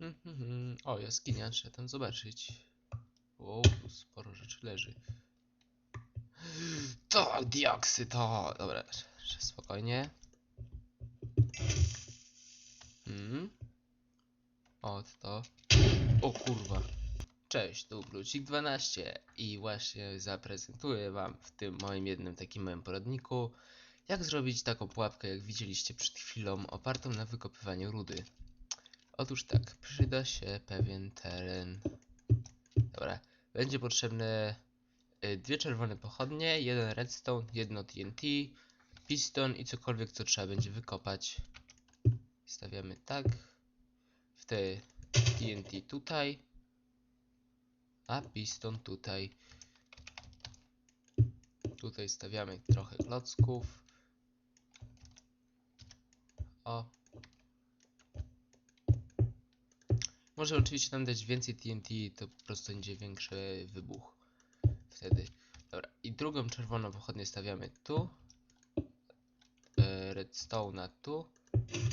Mhm. O, jaskinia, trzeba tam zobaczyć. Wow, tu sporo rzeczy leży. To, diaksy, to. Dobra, spokojnie. Hmm. O, to. O kurwa. Cześć, tu Blucik12 i właśnie zaprezentuję wam w tym moim jednym takim małym poradniku jak zrobić taką pułapkę jak widzieliście przed chwilą opartą na wykopywaniu rudy. Otóż tak, przyda się pewien teren. Dobra, będzie potrzebne y, dwie czerwone pochodnie, jeden redstone, jedno TNT, piston i cokolwiek co trzeba będzie wykopać. Stawiamy tak. W te TNT tutaj. A piston tutaj. Tutaj stawiamy trochę klocków. O. Może oczywiście tam dać więcej TNT, to po prostu będzie większy wybuch. Wtedy. Dobra. I drugą czerwoną pochodnię stawiamy tu. E, redstone'a tu.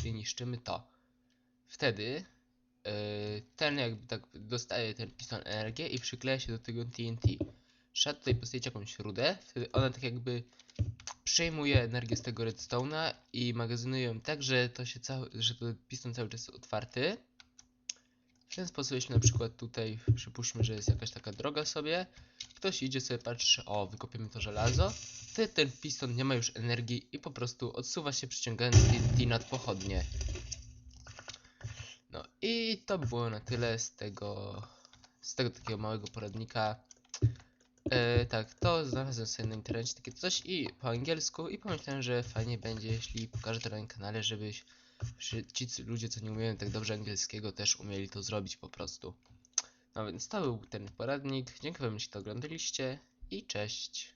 I niszczymy to. Wtedy e, ten jakby tak dostaje ten piston energię i przykleja się do tego TNT. Trzeba tutaj postawić jakąś rudę, wtedy ona tak jakby przejmuje energię z tego redstone'a i magazynuje ją tak, że to się cały, że to piston cały czas jest otwarty. W ten sposób, jeśli na przykład tutaj przypuśćmy, że jest jakaś taka droga sobie, ktoś idzie sobie, patrzy, o, wykopiemy to żelazo, wtedy ten piston nie ma już energii i po prostu odsuwa się przyciągając TNT nad pochodnie. No i to by było na tyle z tego, z tego takiego małego poradnika. E, tak, to znalazłem sobie na internecie takie coś i po angielsku i pomyślałem, że fajnie będzie, jeśli pokażę to na kanale, żebyś że ci ludzie, co nie umieją tak dobrze angielskiego, też umieli to zrobić po prostu. No więc to był ten poradnik. Dziękuję jeśli to oglądaliście i cześć.